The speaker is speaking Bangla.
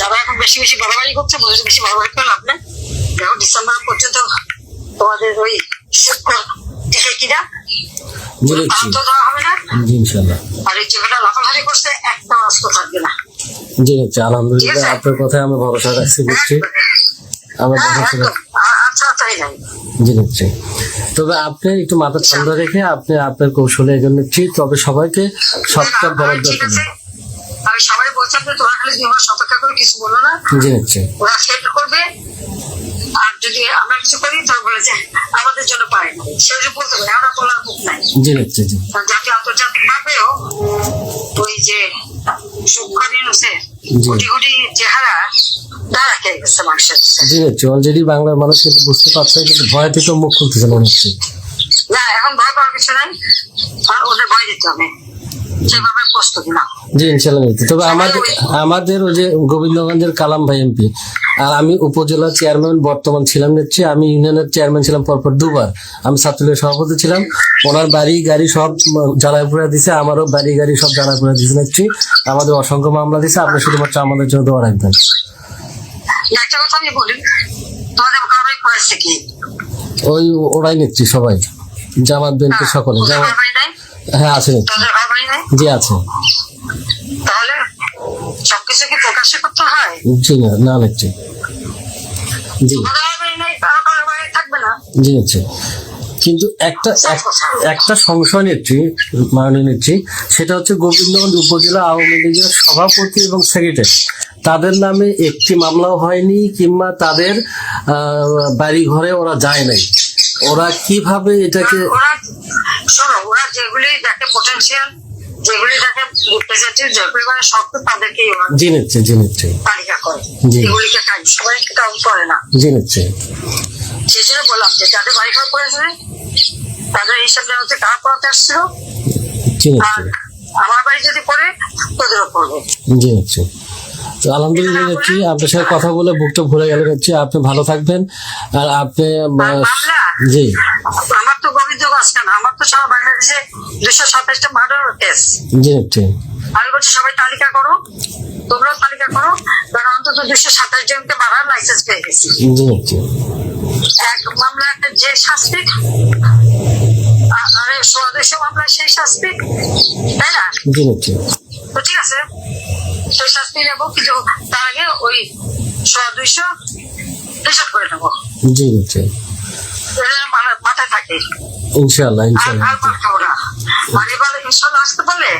যারা এখন বেশি বেশি বাড়াবাড়ি করছে বলে বেশি বাড়াবাড়ি করে লাভ নেই। দেখো ডিসেম্বর পর্যন্ত তোমাদের ওই সূক্ষ্ম টিকে কিনা জি দেখছি হবে না। আর এই জায়গাটা করছে একটা অস্ত্র থাকবে না। জি দেখছি আলহামদুলিল্লাহ আপনার কথায় আমি ভরসা রাখছি আমার হ্যাঁ, ভরসা। আচ্ছা আচ্ছা তবে আপনি একটু মাথা ঠান্ডা রেখে আপনি আপনার কৌশলে এগিয়ে ঠিক তবে সবাইকে সবটা বলার দরকার। আমি সবাই বলছিলাম যে তোরা খালি দুই মাস অপেক্ষা করে কিছু বলো না। ওরা সেট করবে। আর যদি আমরা কিছু করি বলে যে আমাদের জন্য পারে না। যে বলতে পারে আমরা বলার মুখ নাই। জি নিচ্ছি জি। জাতীয় আন্তর্জাতিক ভাবেও ওই যে কোটি কোটি চেহারা। জি অলরেডি বাংলার মানুষ কিন্তু বুঝতে পারছে কিন্তু ভয় থেকে মুখ খুলতেছে মনে হচ্ছে। না এখন ভয় পাওয়ার কিছু নাই। ওদের ভয় দিতে হবে। সেভাবে প্রস্তুতি না। জি ইনশাল্লাহ তবে আমাদের আমাদের ওই যে গোবিন্দগঞ্জের কালাম ভাই এমপি আর আমি উপজেলা চেয়ারম্যান বর্তমান ছিলাম নিচ্ছি আমি ইউনিয়নের চেয়ারম্যান ছিলাম পরপর দুবার। আমি ছাত্রলীগের সভাপতি ছিলাম ওনার বাড়ি গাড়ি সব জ্বালায় পুরা দিছে আমারও বাড়ি গাড়ি সব জ্বালায় পুরা দিছে নিচ্ছি আমাদের অসংখ্য মামলা দিছে আপনি শুধুমাত্র আমাদের জন্য দোয়া রাখবেন। একটা কথা আমি বলি তোমাদের কারোই করেছে কি? ওই ওরাই নিচ্ছি সবাই জামাত বিএনপি সকলে ওদের জামাত। হ্যাঁ আছে। নাই? জি আছে। তাহলে সবকিছু কি প্রকাশ্যে করতে হয়? জি না না নিচ্ছি জি। জি। নিচ্ছি কিন্তু একটা একটা সংশয় নিচ্ছি মানে নিচ্ছি সেটা হচ্ছে গোবিন্দগঞ্জ উপজেলা আওয়ামী লীগের সভাপতি এবং সেক্রেটারি তাদের নামে একটি মামলাও হয়নি কিংবা তাদের বাড়ি ঘরে ওরা যায় নাই। ওরা কীভাবে এটাকে শোনো ওরা যেগুলি দেখে পোটেনশিয়াল যেগুলি দেখে রিপ্রেজেন্টেটিভ যেগুলি মানে শক্ত নিচ্ছে তালিকা করে। এগুলিকে কাজ সবাই কাউন্ট করে না। সেই জন্য বললাম যে যাদের করেছে তাদের হিসাব দেওয়া হচ্ছে কারা পড়াতে আসছিল। আর আমার বাড়ি যদি পড়ে তোদেরও পড়বে। জি নিচ্ছে তো আলহামদুলিল্লাহ নিচ্ছি আপনার সাথে কথা বলে বুকটা ভরে গেল নিচ্ছি আপনি ভালো থাকবেন। আর আপনি? জি। আমার তো গোবিন্দগঞ্জ কেন আমার তো সারা বাংলাদেশে দুশো সাতাশটা মার্ডার কেস আমি বলছি সবাই তালিকা করো। তোমরাও তালিকা করো। কারণ অন্তত দুশো সাতাশ জনকে বাড়ার লাইসেন্স পেয়ে গেছি। এক মামলা একটা যে শাস্তি আরে সোয়া দুশো মামলা সেই শাস্তি তাই না? জি তো ঠিক আছে। সেই শাস্তি নেব কিন্তু তার আগে ওই সোয়া দুইশো হিসাব করে নেব। জি মাথা- মাথায় থাকে। ইনশাল্লাহ ইনশাল্লাহ মারি বলে ইনশাল্লাহ আসতে পারলে?